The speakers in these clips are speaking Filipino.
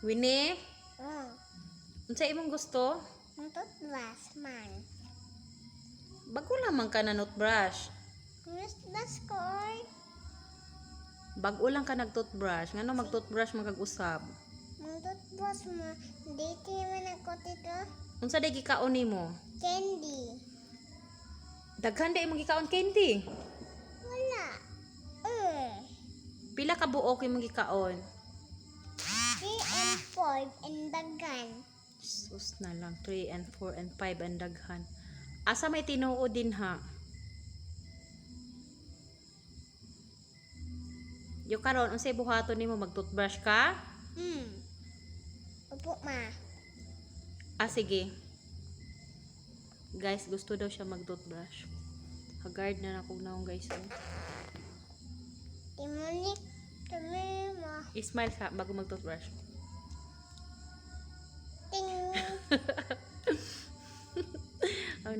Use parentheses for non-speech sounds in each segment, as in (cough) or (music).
Winnie, Oh, unsa imong gusto? ang toothbrush man. Bago lamang ka na toothbrush. Das ko oy. Bago lang ka nag-toothbrush. Ngano mag-toothbrush magag-usab? Ang toothbrush mo, dito man ako dito. Unsa day gikaon nimo? Candy. Daghan day imong gikaon candy. Wala. Eh. Pila ka buok imong gikaon? 3 and 4 and dagan. Sus na lang 3 and 4 and 5 ang daghan. Asa may tinuod din ha? Yo karon unsay buhaton nimo mag-toothbrush ka? Hmm. Upo ma. Ah, sige. Guys, gusto daw siya mag-toothbrush. Hagard na na kong naong guys. Oh. Timonik. Tumi mo. I-smile ka bago mag-toothbrush. Ting.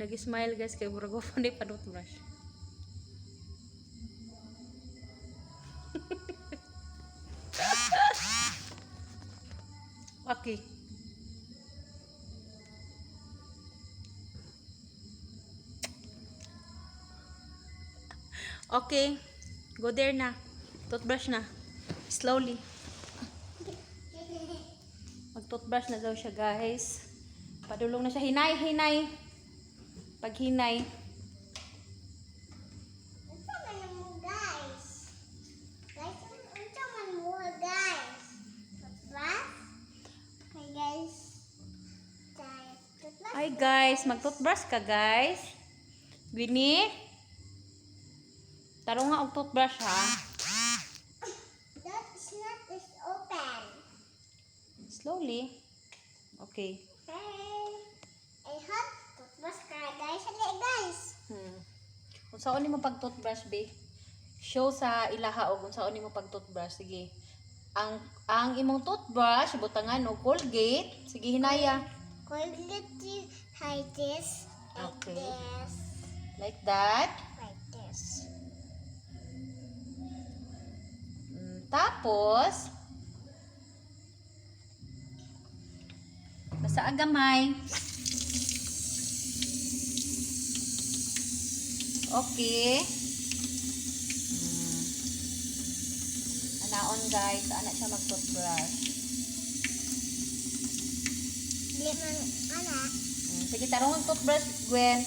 Nag-smile guys, kay murag ko pa pa toothbrush. (laughs) okay. Okay. Go there na. Toothbrush na. Slowly. Mag-toothbrush na daw siya, guys. Padulong na siya. Hinay, hinay. Pag hinay. Unsa man mo guys? Guys, un- unsa man mo guys? Toothbrush? Okay guys. Guys. Ay, guys. Mag-toothbrush ka, guys. Winnie? Taro nga og toothbrush, ha? That is not is open. Slowly. Okay. Hey. I hot toothbrush ka guys. Hali guys. Hmm. Kung saan mo pag-toothbrush, be? Show sa ilaha o kung saan mo pag-toothbrush. Sige. Ang ang imong toothbrush, butangan o Colgate. Sige, hinaya. Colgate like this. Like Okay. this. Like that. Like this. Mm, tapos, basta agamay. Okay. Mm. Anaon guys, anak siya mag-toothbrush. Dili man ana. Mm, sige, tarong toothbrush, Gwen.